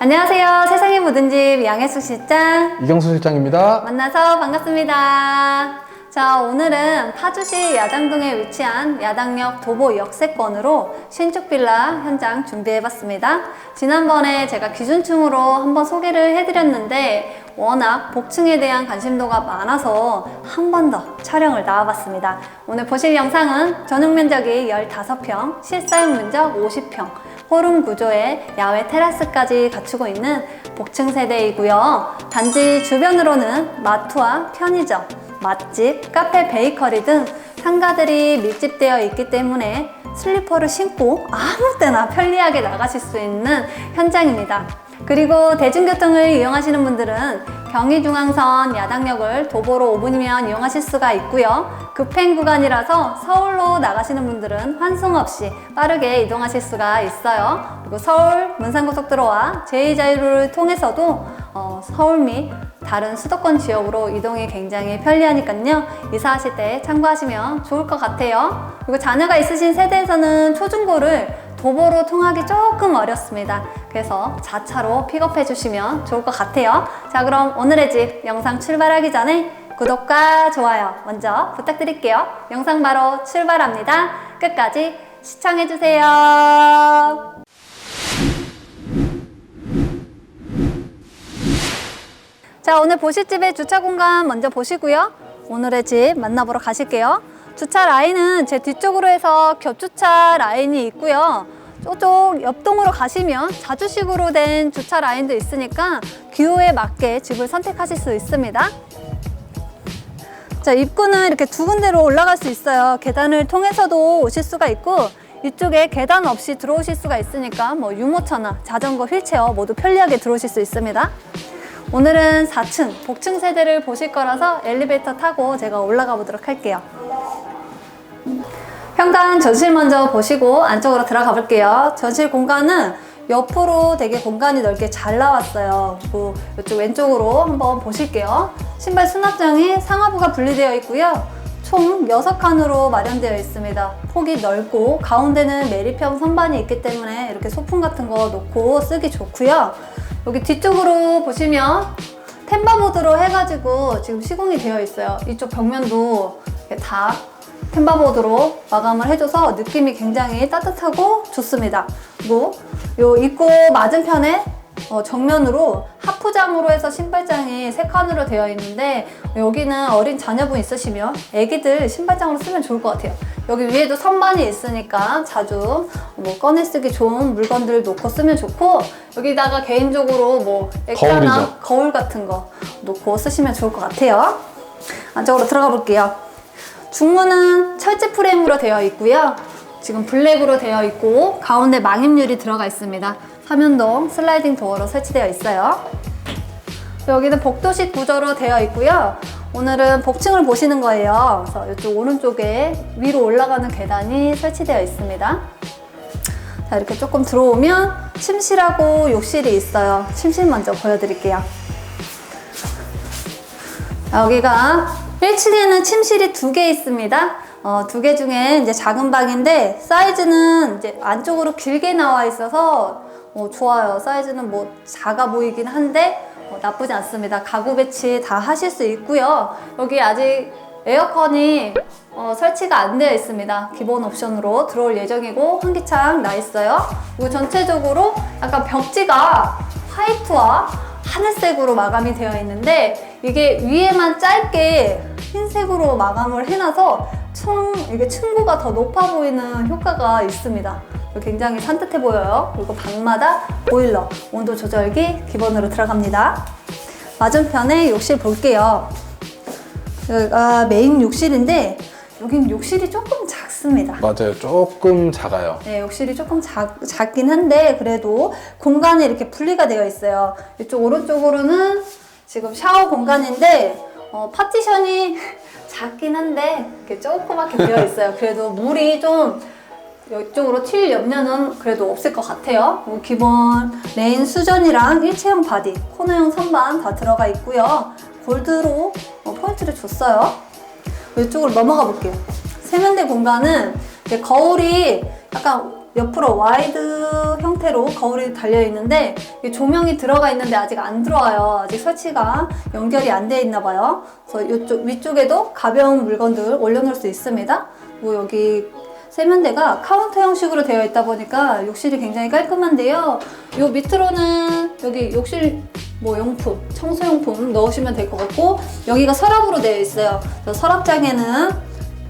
안녕하세요. 세상의 모든 집 양혜숙 실장 이경수 실장입니다. 만나서 반갑습니다. 자, 오늘은 파주시 야당동에 위치한 야당역 도보 역세권으로 신축 빌라 현장 준비해봤습니다. 지난번에 제가 기준층으로 한번 소개를 해드렸는데 워낙 복층에 대한 관심도가 많아서 한 번 더 촬영을 나와봤습니다. 오늘 보실 영상은 전용 면적이 15평, 실사용 면적 50평, 홀룸 구조의 야외 테라스까지 갖추고 있는 복층 세대이고요. 단지 주변으로는 마트와 편의점, 맛집, 카페, 베이커리 등 상가들이 밀집되어 있기 때문에 슬리퍼를 신고 아무 때나 편리하게 나가실 수 있는 현장입니다. 그리고 대중교통을 이용하시는 분들은 경의중앙선 야당역을 도보로 5분이면 이용하실 수가 있고요. 급행 구간이라서 서울로 나가시는 분들은 환승 없이 빠르게 이동하실 수가 있어요. 그리고 서울 문산고속도로와 제2자유로를 통해서도 어, 서울 및 다른 수도권 지역으로 이동이 굉장히 편리하니까요. 이사하실 때 참고하시면 좋을 것 같아요. 그리고 자녀가 있으신 세대에서는 초중고를 도보로 통하기 조금 어렵습니다. 그래서 자차로 픽업해 주시면 좋을 것 같아요. 자, 그럼 오늘의 집 영상 출발하기 전에 구독과 좋아요 먼저 부탁드릴게요. 영상 바로 출발합니다. 끝까지 시청해 주세요. 자, 오늘 보실 집의 주차 공간 먼저 보시고요. 오늘의 집 만나보러 가실게요. 주차 라인은 제 뒤쪽으로 해서 겹주차 라인이 있고요. 저쪽 옆동으로 가시면 자주식으로 된 주차 라인도 있으니까 기호에 맞게 집을 선택하실 수 있습니다. 자, 입구는 이렇게 두 군데로 올라갈 수 있어요. 계단을 통해서도 오실 수가 있고 이쪽에 계단 없이 들어오실 수가 있으니까 뭐 유모차나 자전거, 휠체어 모두 편리하게 들어오실 수 있습니다. 오늘은 4층 복층 세대를 보실 거라서 엘리베이터 타고 제가 올라가 보도록 할게요. 현관 전실 먼저 보시고 안쪽으로 들어가 볼게요. 전실 공간은 옆으로 되게 공간이 넓게 잘 나왔어요. 그리고 이쪽 왼쪽으로 한번 보실게요. 신발 수납장이 상하부가 분리되어 있고요. 총 6칸으로 마련되어 있습니다. 폭이 넓고 가운데는 메리평 선반이 있기 때문에 이렇게 소품 같은 거 놓고 쓰기 좋고요. 여기 뒤쪽으로 보시면 템바 모드로 해가지고 지금 시공이 되어 있어요. 이쪽 벽면도 다 템바보드로 마감을 해줘서 느낌이 굉장히 따뜻하고 좋습니다. 그리고 요 입구 맞은편에 어, 정면으로 하프장으로 해서 신발장이 세 칸으로 되어 있는데 여기는 어린 자녀분 있으시면 애기들 신발장으로 쓰면 좋을 것 같아요. 여기 위에도 선반이 있으니까 자주 뭐 꺼내 쓰기 좋은 물건들 놓고 쓰면 좋고 여기다가 개인적으로 뭐 액자나 거울이죠. 거울 같은 거 놓고 쓰시면 좋을 것 같아요. 안쪽으로 들어가 볼게요. 중문은 철제 프레임으로 되어 있고요. 지금 블랙으로 되어 있고 가운데 망임률이 들어가 있습니다. 삼연동 슬라이딩 도어로 설치되어 있어요. 여기는 복도식 구조로 되어 있고요. 오늘은 복층을 보시는 거예요. 그래서 이쪽 오른쪽에 위로 올라가는 계단이 설치되어 있습니다. 자, 이렇게 조금 들어오면 침실하고 욕실이 있어요. 침실 먼저 보여드릴게요. 여기가 1층에는 침실이 두 개 있습니다. 어, 두 개 중에 이제 작은 방인데 사이즈는 이제 안쪽으로 길게 나와 있어서 어, 좋아요. 사이즈는 뭐 작아 보이긴 한데 어, 나쁘지 않습니다. 가구 배치 다 하실 수 있고요. 여기 아직 에어컨이 어, 설치가 안 되어 있습니다. 기본 옵션으로 들어올 예정이고 환기창 나 있어요. 그리고 전체적으로 약간 벽지가 화이트와 하늘색으로 마감이 되어 있는데 이게 위에만 짧게 흰색으로 마감을 해놔서 층, 이게 층고가 더 높아 보이는 효과가 있습니다. 굉장히 산뜻해 보여요. 그리고 방마다 보일러, 온도 조절기 기본으로 들어갑니다. 맞은편에 욕실 볼게요. 여기가 메인 욕실인데 여긴 욕실이 조금 작습니다. 맞아요. 조금 작아요. 네, 욕실이 조금 작, 작긴 한데 그래도 공간이 이렇게 분리가 되어 있어요. 이쪽 오른쪽으로는 지금 샤워 공간인데 어, 파티션이 작긴 한데 이렇게 조그맣게 되어 있어요. 그래도 물이 좀 이쪽으로 튈 염려는 그래도 없을 것 같아요. 그리고 기본 레인 수전이랑 일체형 바디, 코너형 선반 다 들어가 있고요. 골드로 어, 포인트를 줬어요. 이쪽으로 넘어가 볼게요. 세면대 공간은 이제 거울이 약간 옆으로 와이드 형태로 거울이 달려 있는데 이 조명이 들어가 있는데 아직 안 들어와요. 아직 설치가 연결이 안 돼 있나 봐요. 그래서 이쪽 위쪽에도 가벼운 물건들 올려놓을 수 있습니다. 그리고 여기 세면대가 카운터 형식으로 되어 있다 보니까 욕실이 굉장히 깔끔한데요. 요 밑으로는 여기 욕실 뭐 용품, 청소용품 넣으시면 될 것 같고 여기가 서랍으로 되어 있어요. 서랍장에는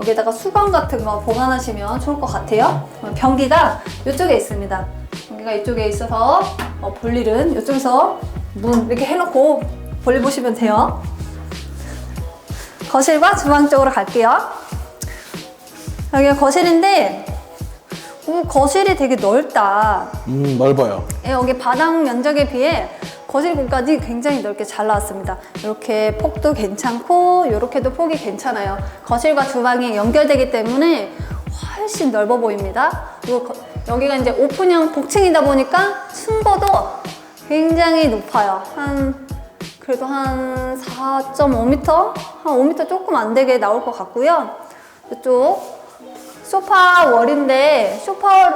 여기다가 수건 같은 거 보관하시면 좋을 것 같아요. 어, 변기가 이쪽에 있습니다. 변기가 이쪽에 있어서 어, 볼일은 이쪽에서 문 이렇게 해놓고 볼일 보시면 돼요. 거실과 주방 쪽으로 갈게요. 여기가 거실인데 오, 거실이 되게 넓다. 음, 넓어요. 예, 여기 바닥 면적에 비해 거실 공간이 굉장히 넓게 잘 나왔습니다. 이렇게 폭도 괜찮고 이렇게도 폭이 괜찮아요. 거실과 주방이 연결되기 때문에 훨씬 넓어 보입니다. 그리고 거- 여기가 이제 오픈형 복층이다 보니까 층고도 굉장히 높아요. 한 그래도 한 4.5m, 한 5m 조금 안 되게 나올 것 같고요. 이쪽 소파 월인데 소파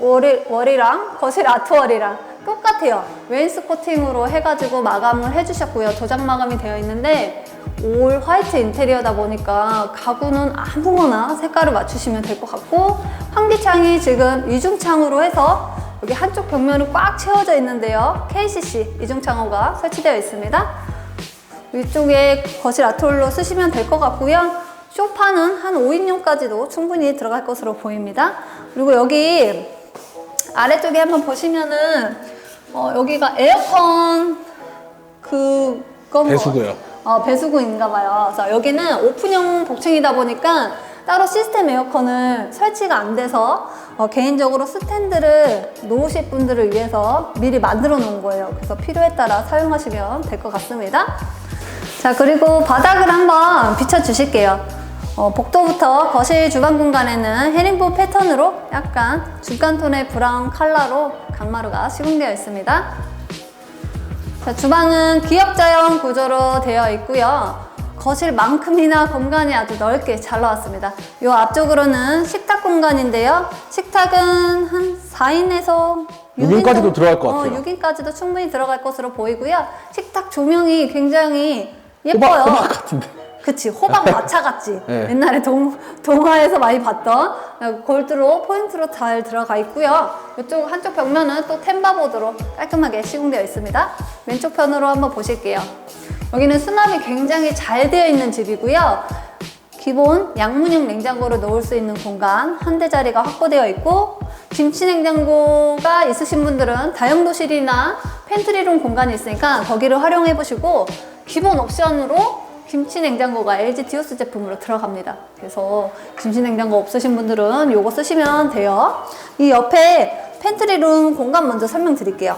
월이, 월이랑 거실 아트월이랑 똑같아요. 웨인스 코팅으로 해가지고 마감을 해주셨고요. 도장 마감이 되어 있는데 올 화이트 인테리어다 보니까 가구는 아무거나 색깔을 맞추시면 될 것 같고 환기창이 지금 이중창으로 해서 여기 한쪽 벽면은 꽉 채워져 있는데요. KCC 이중창호가 설치되어 있습니다. 위쪽에 거실 아트홀로 쓰시면 될 것 같고요. 쇼파는 한 5인용까지도 충분히 들어갈 것으로 보입니다. 그리고 여기 아래쪽에 한번 보시면은 어, 여기가 에어컨 그거 뭐- 배수구요. 어, 배수구인가 봐요. 그래서 여기는 오픈형 복층이다 보니까 따로 시스템 에어컨을 설치가 안 돼서 어, 개인적으로 스탠드를 놓으실 분들을 위해서 미리 만들어 놓은 거예요. 그래서 필요에 따라 사용하시면 될 것 같습니다. 자, 그리고 바닥을 한번 비춰 주실게요. 어, 복도부터 거실 주방 공간에는 헤링본 패턴으로 약간 중간 톤의 브라운 컬러로 강마루가 시공되어 있습니다. 자, 주방은 기역자형 구조로 되어 있고요. 거실만큼이나 공간이 아주 넓게 잘 나왔습니다. 이 앞쪽으로는 식탁 공간인데요. 식탁은 한 4인에서 6인까지도 들어갈 것 같아요. 어, 6인까지도 충분히 들어갈 것으로 보이고요. 식탁 조명이 굉장히 예뻐요. 호박, 호박 같은데. 그치 호박 마차 같지? 네. 옛날에 동, 동화에서 많이 봤던 골드로 포인트로 잘 들어가 있고요. 이쪽 한쪽 벽면은 또 템바보드로 깔끔하게 시공되어 있습니다. 왼쪽 편으로 한번 보실게요. 여기는 수납이 굉장히 잘 되어 있는 집이고요. 기본 양문형 냉장고를 넣을 수 있는 공간 한 대 자리가 확보되어 있고 김치 냉장고가 있으신 분들은 다용도실이나 팬트리룸 공간이 있으니까 거기를 활용해 보시고 기본 옵션으로 김치 냉장고가 LG 디오스 제품으로 들어갑니다. 그래서 김치 냉장고 없으신 분들은 이거 쓰시면 돼요. 이 옆에 팬트리룸 공간 먼저 설명드릴게요.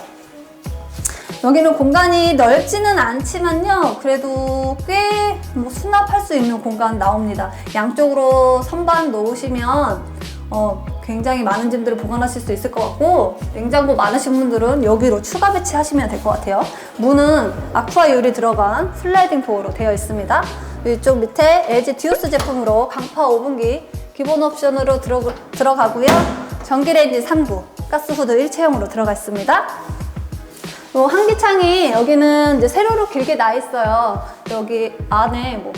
여기는 공간이 넓지는 않지만요. 그래도 꽤 뭐 수납할 수 있는 공간 나옵니다. 양쪽으로 선반 놓으시면 어, 굉장히 많은 짐들을 보관하실 수 있을 것 같고 냉장고 많으신 분들은 여기로 추가 배치하시면 될 것 같아요. 문은 아쿠아 유리 들어간 슬라이딩 도어로 되어 있습니다. 이쪽 밑에 LG 디오스 제품으로 강파 오븐기 기본 옵션으로 들어, 들어가고요. 전기레인지 3구, 가스후드 일체형으로 들어가 있습니다. 요 한기창이 여기는 이제 세로로 길게 나 있어요. 여기 안에 뭐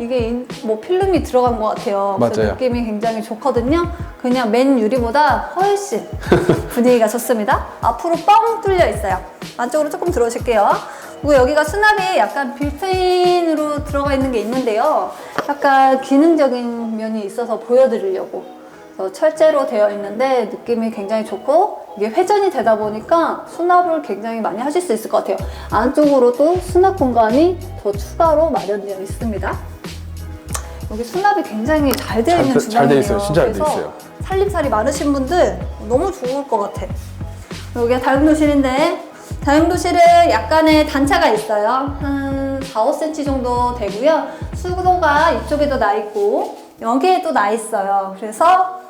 이게 인- 뭐 필름이 들어간 것 같아요. 그래서 맞아요. 느낌이 굉장히 좋거든요. 그냥 맨 유리보다 훨씬 분위기가 좋습니다. 앞으로 뻥 뚫려 있어요. 안쪽으로 조금 들어오실게요. 그리고 여기가 수납이 약간 빌트인으로 들어가 있는 게 있는데요. 약간 기능적인 면이 있어서 보여드리려고. 그래서 철제로 되어 있는데 느낌이 굉장히 좋고 이게 회전이 되다 보니까 수납을 굉장히 많이 하실 수 있을 것 같아요. 안쪽으로 또 수납 공간이 더 추가로 마련되어 있습니다. 여기 수납이 굉장히 잘 되어 잘 있는 돼- 주방이에요. 잘돼 있어요. 진짜 잘돼 그래서 있어요. 살림살이 많으신 분들 너무 좋을 것 같아. 여기가 다용도실인데 다용도실은 약간의 단차가 있어요. 한 4, 5cm 정도 되고요. 수도가 이쪽에도 나 있고 여기에도 나 있어요. 그래서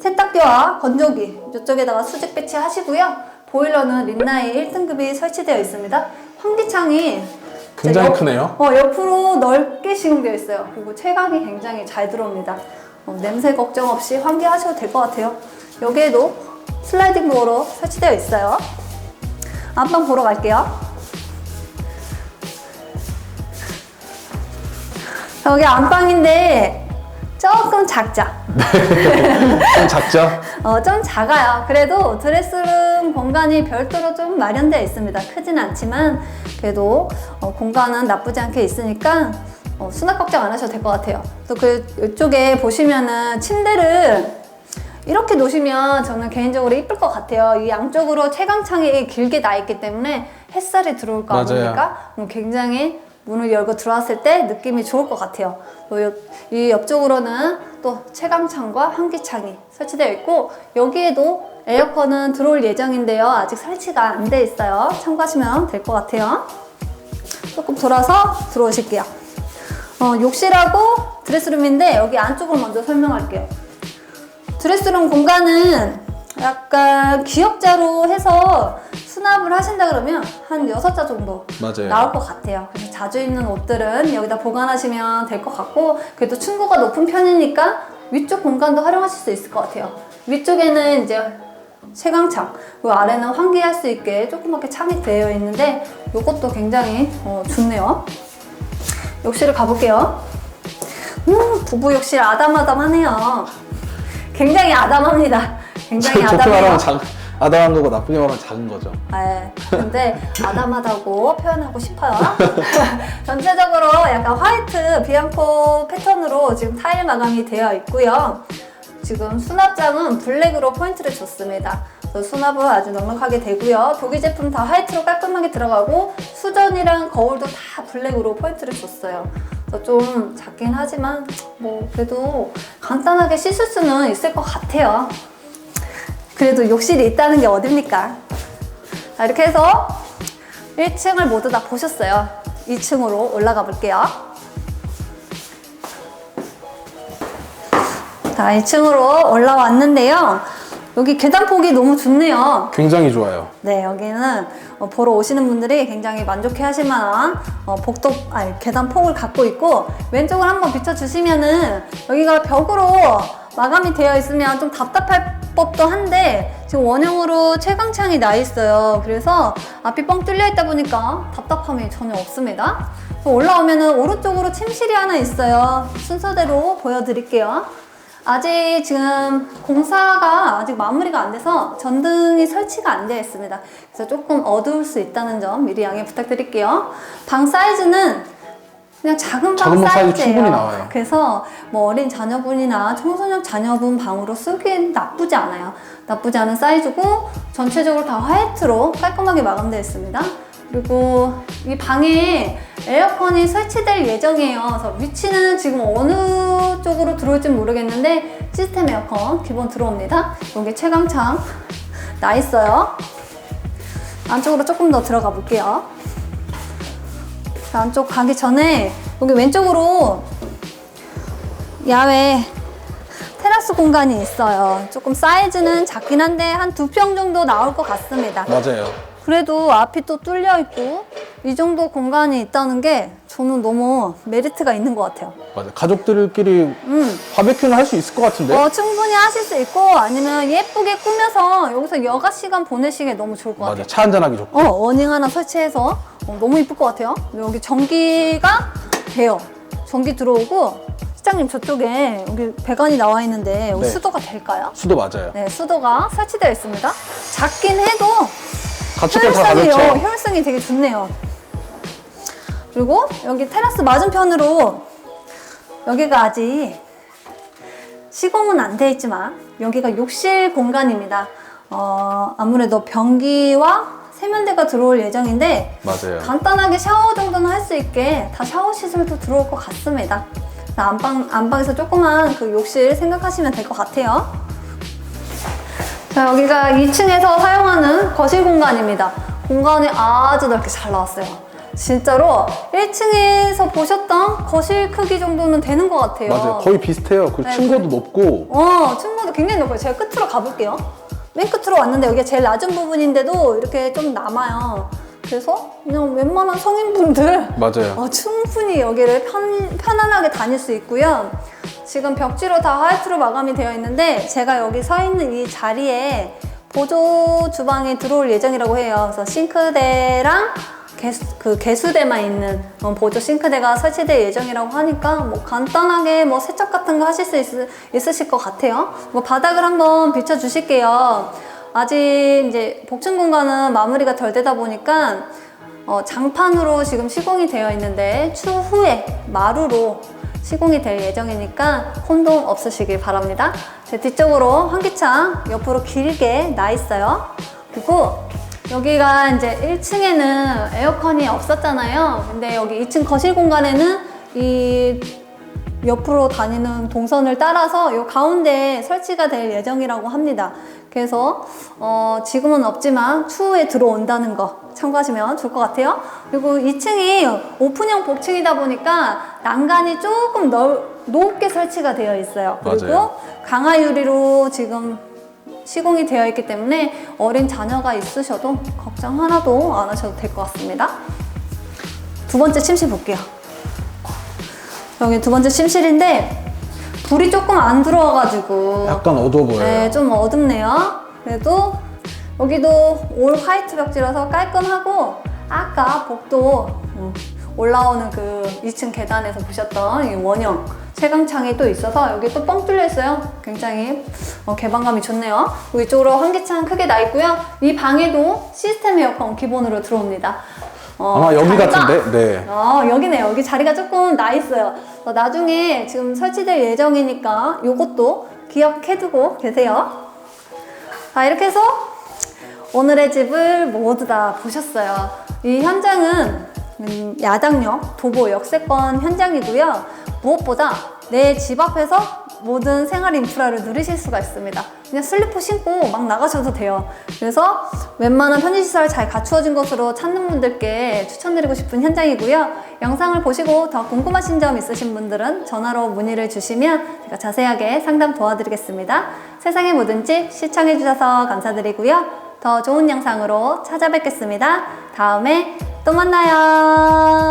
세탁기와 건조기 이쪽에다가 수직 배치하시고요. 보일러는 린나이 1등급이 설치되어 있습니다. 환기창이 굉장히 옆- 크네요. 어, 옆으로 넓게 시공되어 있어요. 그리고 채광이 굉장히 잘 들어옵니다. 어, 냄새 걱정 없이 환기하셔도 될 것 같아요. 여기에도 슬라이딩 도어로 설치되어 있어요. 안방 보러 갈게요. 여기 안방인데 조금 작죠? 좀 작죠? 어, 좀 작아요. 그래도 드레스룸 공간이 별도로 좀 마련되어 있습니다. 크진 않지만 그래도 어, 공간은 나쁘지 않게 있으니까 어, 수납 걱정 안 하셔도 될 것 같아요. 또 그 이쪽에 보시면은 침대를 이렇게 놓으시면 저는 개인적으로 이쁠 것 같아요. 이 양쪽으로 채광창이 길게 나 있기 때문에 햇살이 들어올 거 맞아요. 아닙니까? 음, 굉장히 문을 열고 들어왔을 때 느낌이 좋을 것 같아요. 또 옆- 이 옆쪽으로는 또 채광창과 환기창이 설치되어 있고 여기에도 에어컨은 들어올 예정인데요. 아직 설치가 안 돼 있어요. 참고하시면 될 것 같아요. 조금 돌아서 들어오실게요. 어, 욕실하고 드레스룸인데 여기 안쪽을 먼저 설명할게요. 드레스룸 공간은 약간 기역자로 해서 수납을 하신다 그러면 한 6자 정도 맞아요. 나올 것 같아요. 그래서 자주 입는 옷들은 여기다 보관하시면 될 것 같고 그래도 층고가 높은 편이니까 위쪽 공간도 활용하실 수 있을 것 같아요. 위쪽에는 이제 채광창, 그 아래는 환기할 수 있게 조그맣게 창이 되어 있는데 이것도 굉장히 어, 좋네요. 욕실을 가볼게요. 음, 부부 욕실 아담아담하네요. 굉장히 아담합니다. 굉장히 아담해요. 아담한 거고 나쁘게 말하면 작은 거죠. 네, 근데 아담하다고 표현하고 싶어요. 전체적으로 약간 화이트 비앙코 패턴으로 지금 타일 마감이 되어 있고요. 지금 수납장은 블랙으로 포인트를 줬습니다. 수납은 아주 넉넉하게 되고요. 독일 제품 다 화이트로 깔끔하게 들어가고 수전이랑 거울도 다 블랙으로 포인트를 줬어요. 좀 작긴 하지만 뭐 그래도 간단하게 씻을 수는 있을 것 같아요. 그래도 욕실이 있다는 게 어딥니까? 자, 이렇게 해서 1층을 모두 다 보셨어요. 2층으로 올라가 볼게요. 자, 2층으로 올라왔는데요. 여기 계단 폭이 너무 좋네요. 굉장히 좋아요. 네, 여기는 어, 보러 오시는 분들이 굉장히 만족해 하실 만한 어, 복도, 아니, 계단 폭을 갖고 있고, 왼쪽을 한번 비춰주시면은 여기가 벽으로 마감이 되어 있으면 좀 답답할 법도 한데, 지금 원형으로 채광창이 나 있어요. 그래서 앞이 뻥 뚫려 있다 보니까 답답함이 전혀 없습니다. 또 올라오면은 오른쪽으로 침실이 하나 있어요. 순서대로 보여드릴게요. 아직 지금 공사가 아직 마무리가 안 돼서 전등이 설치가 안 되어 있습니다. 그래서 조금 어두울 수 있다는 점 미리 양해 부탁드릴게요. 방 사이즈는 그냥 작은 방 작은 방 사이즈 사이즈예요. 충분히 나와요. 그래서 뭐 어린 자녀분이나 청소년 자녀분 방으로 쓰기엔 나쁘지 않아요. 나쁘지 않은 사이즈고 전체적으로 다 화이트로 깔끔하게 마감되어 있습니다. 그리고 이 방에 에어컨이 설치될 예정이에요. 그래서 위치는 지금 어느 쪽으로 들어올지 모르겠는데 시스템 에어컨 기본 들어옵니다. 여기 채광창 나 있어요. 안쪽으로 조금 더 들어가 볼게요. 자, 안쪽 가기 전에 여기 왼쪽으로 야외 테라스 공간이 있어요. 조금 사이즈는 작긴 한데 한 두 평 정도 나올 것 같습니다. 맞아요. 그래도 앞이 또 뚫려 있고 이 정도 공간이 있다는 게 저는 너무 메리트가 있는 것 같아요. 맞아요. 가족들끼리 음. 바베큐는 할 수 있을 것 같은데? 어, 충분히 하실 수 있고 아니면 예쁘게 꾸며서 여기서 여가 시간 보내시기에 너무 좋을 것 같아요. 맞아요. 차 한잔하기 좋고. 어, 어닝 하나 설치해서 어, 너무 이쁠 것 같아요. 여기 전기가 돼요. 전기 들어오고 시장님 저쪽에 여기 배관이 나와 있는데 여기 네. 수도가 될까요? 수도 맞아요. 네, 수도가 설치되어 있습니다. 작긴 해도 가축들 다 효율성이요. 가볍죠? 효율성이 되게 좋네요. 그리고 여기 테라스 맞은편으로 여기가 아직 시공은 안 돼 있지만 여기가 욕실 공간입니다. 어, 아무래도 변기와 세면대가 들어올 예정인데 맞아요. 간단하게 샤워 정도는 할 수 있게 다 샤워 시설도 들어올 것 같습니다. 안방, 안방에서 조그만 그 욕실 생각하시면 될 것 같아요. 자, 여기가 2층에서 사용하는 거실 공간입니다. 공간이 아주 넓게 잘 나왔어요. 진짜로 1층에서 보셨던 거실 크기 정도는 되는 것 같아요. 맞아요. 거의 비슷해요. 그 네, 층고도 높고. 어, 층고도 굉장히 높아요. 제가 끝으로 가볼게요. 맨 끝으로 왔는데 여기가 제일 낮은 부분인데도 이렇게 좀 남아요. 그래서 그냥 웬만한 성인분들 맞아요. 어, 충분히 여기를 편, 편안하게 다닐 수 있고요. 지금 벽지로 다 화이트로 마감이 되어 있는데 제가 여기 서 있는 이 자리에 보조 주방이 들어올 예정이라고 해요. 그래서 싱크대랑 개수, 그 개수대만 있는 어, 보조 싱크대가 설치될 예정이라고 하니까 뭐 간단하게 뭐 세척 같은 거 하실 수 있, 있으실 것 같아요. 뭐 바닥을 한번 비춰 주실게요. 아직 이제 복층 공간은 마무리가 덜 되다 보니까 어, 장판으로 지금 시공이 되어 있는데 추후에 마루로 시공이 될 예정이니까 혼동 없으시길 바랍니다. 제 뒤쪽으로 환기창 옆으로 길게 나 있어요. 그리고 여기가 이제 1층에는 에어컨이 없었잖아요. 근데 여기 2층 거실 공간에는 이 옆으로 다니는 동선을 따라서 이 가운데에 설치가 될 예정이라고 합니다. 그래서 어, 지금은 없지만 추후에 들어온다는 거 참고하시면 좋을 것 같아요. 그리고 2층이 오픈형 복층이다 보니까 난간이 조금 넓, 높게 설치가 되어 있어요. 그리고 맞아요. 강화 유리로 지금 시공이 되어 있기 때문에 어린 자녀가 있으셔도 걱정 하나도 안 하셔도 될 것 같습니다. 두 번째 침실 볼게요. 여기 두 번째 침실인데 불이 조금 안 들어와가지고 약간 어두워 보여요. 네, 좀 어둡네요. 그래도 여기도 올 화이트 벽지라서 깔끔하고 아까 복도 음, 올라오는 그 2층 계단에서 보셨던 이 원형 채광창이 또 있어서 여기 또 뻥 뚫려 있어요. 굉장히 어, 개방감이 좋네요. 이쪽으로 환기창 크게 나 있고요. 이 방에도 시스템 에어컨 기본으로 들어옵니다. 어, 아마 여기 자리가- 같은데? 네. 아, 여기네. 여기 자리가 조금 나 있어요. 어, 나중에 지금 설치될 예정이니까 요것도 기억해두고 계세요. 자, 이렇게 해서 오늘의 집을 모두 다 보셨어요. 이 현장은 음, 야당역 도보 역세권 현장이고요. 무엇보다 내 집 앞에서 모든 생활 인프라를 누리실 수가 있습니다. 그냥 슬리퍼 신고 막 나가셔도 돼요. 그래서 웬만한 편의시설 잘 갖추어진 것으로 찾는 분들께 추천드리고 싶은 현장이고요. 영상을 보시고 더 궁금하신 점 있으신 분들은 전화로 문의를 주시면 제가 자세하게 상담 도와드리겠습니다. 세상의 모든 집 시청해주셔서 감사드리고요. 더 좋은 영상으로 찾아뵙겠습니다. 다음에 또 만나요.